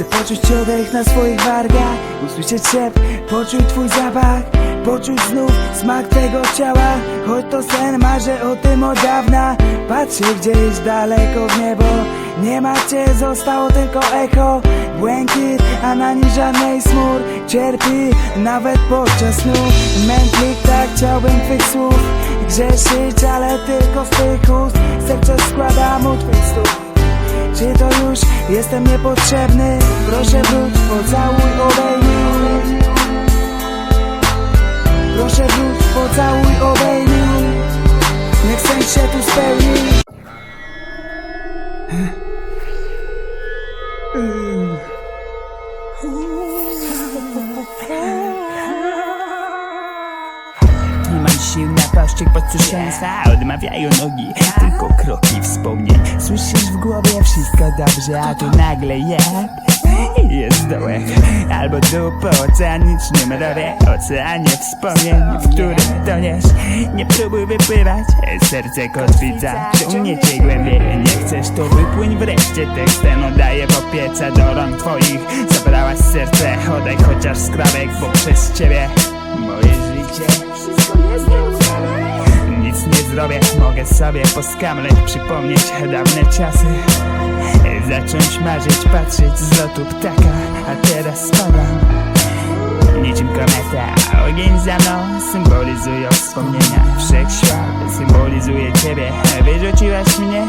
Chcę poczuć oddech na swoich wargach Usłyszeć szep, poczuć twój zapach Poczuć znów smak tego ciała. Choć to sen, marzę o tym od dawna. Patrzę gdzieś daleko w niebo. Nie ma cię, zostało tylko echo. Błękit, a na nim żadnej smur. Cierpi nawet podczas snu. Mętlik, tak chciałbym twych słów. Grzeszyć, ale tylko z tych ust. Serce składam u twych stóp czy to już jestem niepotrzebny? Proszę wróć, pocałuj, obejmij. Proszę wróć, pocałuj, obejmij. Niech sen się tu spełni sił na pościg posłuszeństwa Odmawiają nogi, tylko kroki wspomnień. Słyszysz w głowie wszystko dobrze, a tu nagle jak jest dołek Albo dół po oceanicznym rowie Oceanie wspomnień, w którym toniesz. Nie próbuj wypływać, serce kotwica Ciągnie cię głębiej, nie chcesz to wypłyń wreszcie Tekst ten oddaję w opiece do rąk twoich. Zabrałaś serce, oddaj chociaż skrawek Bo przez ciebie moje życie Nic nie zrobię, mogę sobie poskamleć Przypomnieć dawne czasy. Zacząć marzyć, patrzeć z lotu ptaka A teraz spadam Niczym kometa, ogień za mną Symbolizują wspomnienia. Wszechświat symbolizuje ciebie Wyrzuciłaś mnie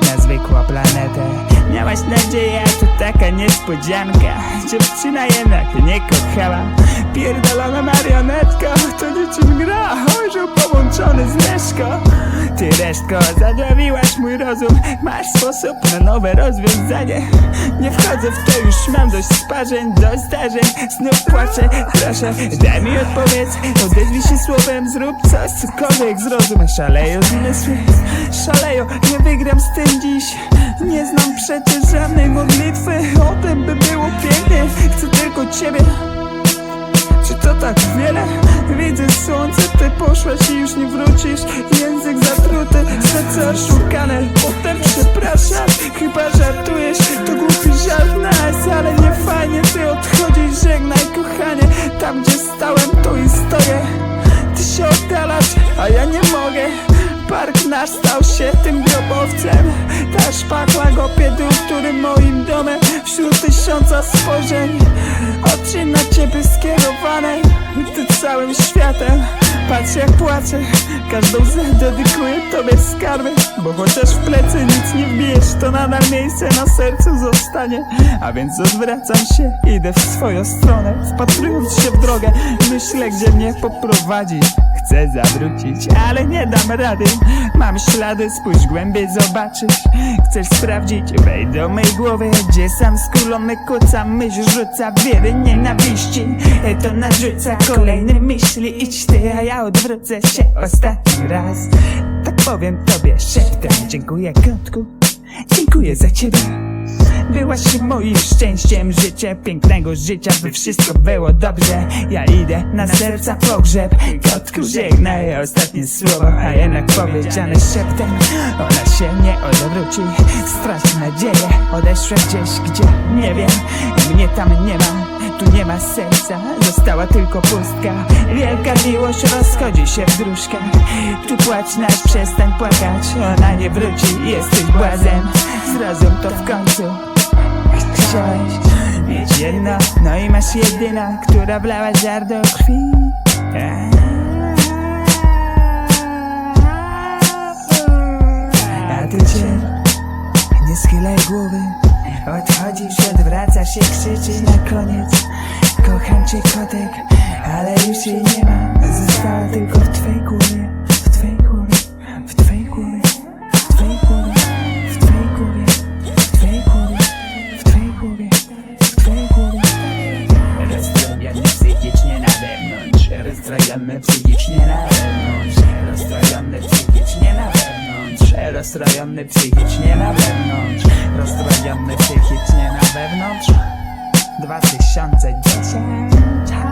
na zwykłą planetę Miałaś nadzieję, a to taka niespodzianka. Dziewczyna jednak nie kochała. Pierdolona marionetka To niczym gra, orzeł połączony z reszką Ty resztko, zadławiłaś mój rozum. Masz sposób na nowe rozwiązanie. Nie wchodzę w to, już mam dość sparzeń Dość zdarzeń, znów płaczę Proszę, daj mi odpowiedź. Odezwij się słowem, zrób coś Cokolwiek zrozum, szaleją zmysły. Szaleją, nie wygram z tym dziś. Nie znam przecież żadnej modlitwy O tym by było pięknie. Chcę tylko ciebie. Czy to tak wiele? Widzę słońce, ty poszłaś i już nie wrócisz. Język zatruty, serce oszukane Potem przepraszam, chyba żartujesz. To głupi żart nas, ale nie fajnie. Ty odchodzisz, żegnaj kochanie. Tam gdzie stałem, tu i stoję. Ty się oddalasz, a ja nie mogę Park nasz stał się tym grobowcem. Ta szpachla kopie dół, który moim domem Wśród tysiąca spojrzeń. Oczy na ciebie skierowane Ty całym światem. Patrz jak płaczę Każdą łzę dedykuję tobie skarby Bo chociaż w plecy nic nie wbijesz To nadal miejsce na sercu zostanie. A więc odwracam się Idę w swoją stronę Wpatrując się w drogę. Myślę gdzie mnie poprowadzi Chcę zawrócić, ale nie dam rady. Mam ślady, spójrz głębiej, zobaczysz. Chcesz sprawdzić, wejdź do mej głowy Gdzie sam skulony kuca Myśl rzuca wiele nienawiści. To narzuca kolejne myśli. Idź ty, a ja odwrócę się ostatni raz. Tak powiem tobie szeptem. Dziękuję kotku, dziękuję za ciebie Byłaś moim szczęściem, życie pięknego życia, by wszystko było dobrze. Ja idę na serca pogrzeb, kotku żegnaj ostatnie słowo, a jednak powiedziane szeptem. Ona się nie odwróci, straci nadzieję, odeszła gdzieś, gdzie nie wiem, mnie tam nie ma. Tu nie ma serca, została tylko pustka Wielka miłość rozchodzi się w dróżkach Tu płacz nasz, przestań płakać Ona nie wróci, jesteś błazen Zrozum to w końcu Mieć jedno, no i masz jedyna Która wlała żar do krwi. A ty cię nie schylaj głowy. Odchodzisz, odwracasz się, krzyczysz na koniec. Kocham cię kotek, ale już jej nie ma. Została tylko w twej głowie Rozstrojony psychicznie na wewnątrz Rozstrojony psychicznie na wewnątrz Rozstrojony psychicznie na wewnątrz Rozstrojony psychicznie na wewnątrz 2010